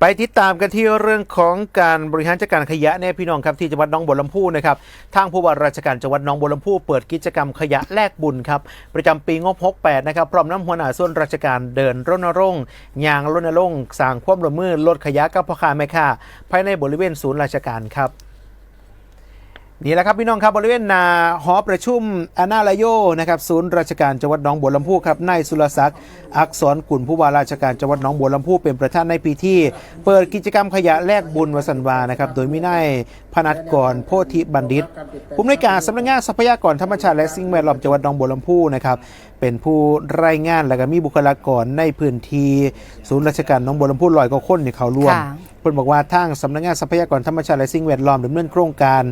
ไปติดตามกันที่เรื่องของการบริหารจัดการขยะเนี่ยพี่น้องครับที่จังหวัดน้องบัวลำพูนะครับทางผู้ว่าราชการจังหวัดน้องบัวลำพูเปิดกิจกรรมขยะแลกบุญครับประจำปีงบ 68 นะครับพร้อมน้ำหัวหน้าส่วนราชการเดินรณรงค์ยางรณรงค์สร้างความร่วมมือลดขยะกับพ่อค้าแม่ค้าภายในบริเวณศูนย์ราชการครับ นี่แหละครับพี่น้องครับบริเวณนาหอประชุมอนาลาโยนะครับศูนย์ราชการจังหวัดหนองบัวลำพูครับนายสุรศักดิ์อักษรกุลผู้ว่าราชการจังหวัดหนองบัวลำพูเป็นประธานในพิธีเปิดกิจกรรมขยะแลกบุญวสันวานะครับโดยมีนายพนัทกรโพธิบัณฑิตผู้อำนวยการสำนักงานทรัพยากรธรรมชาติและสิ่งแวดล้อมจังหวัดหนองบัวลำพูนะครับเป็นผู้รายงานและก็มีบุคลากรในพื้นที่ศูนย์ราชการหนองบัวลำพูลอยกว่าคนที่เขาร่วม พิ่นบอกว่าทางสำนักงานทรัพยากรธรรมชาติและสิ่งแวดล้อมดำเนินโครงการ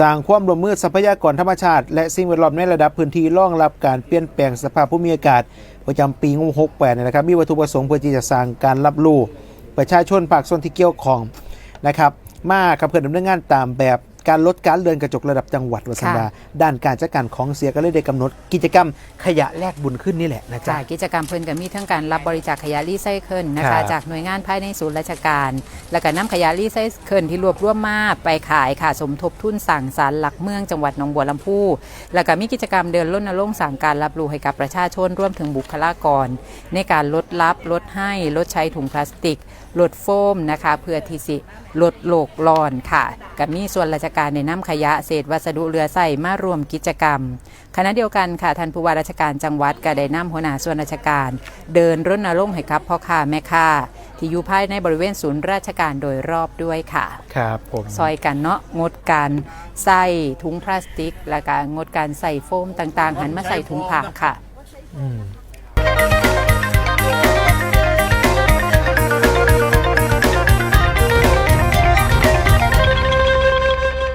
สร้างความร่วมมือทรัพยากรธรรมชาติ และสิ่งแวดล้อมในระดับพื้นที่รองรับการเปลี่ยนแปลงสภาพภูมิอากาศ ประจำปีงบ68เนี่ยนะครับมีวัตถุประสงค์เพื่อที่จะสร้างการรับรู้ประชาชนภาคส่วนที่เกี่ยวข้องนะครับมาขับเคลื่อนดำเนินงานตามแบบ การลดการเลือนกระจกระดับจังหวัดวสันดาค่ะด้านการจัดการของเสียก็เลยได้กำหนด กิจกรรมขยะแลกบุญขึ้นนี่แหละนะจ๊ะจากกิจกรรมเพิ่นก็มีทั้งการรับบริจาคขยะรีไซเคิลนะครัคะบจากหน่วยงานภายในศูนย์ราชการ แล้วก็นำขยะรีไซเคิลที่รวบรวมมาไปขายค่ะสมทบทุนสั่งสารหลักเมืองจังหวัดหนองบัวลำพู แล้วก็มีกิจกรรมเดินรณรงค์สั่งการรับรู้ให้กับประชาชนรวมถึงบุคลากร ในการลดรับลดให้ลดใช้ถุงพลาสติก ลดโฟมนะคะเพื่อที่สิลดโลกร้อนค่ะกับมีส่วนราชการในน้ำขยะเศษวัสดุเหลือใส่มารวมกิจกรรมขณะเดียวกันค่ะท่านผู้ว่าราชการจังหวัดก็ได้ำหัวหน้าส่วนราชการ เดินรณรงค์ให้กับพ่อค้าแม่ค้าที่อยู่ภายในบริเวณศูนย์ราชการโดยรอบด้วยค่ะครับผมซอยกันเนาะงดการใส่ถุงพลาสติก และการงดการใส่โฟมต่างๆ หันมาใส่ถุงผ้าค่ะ อืม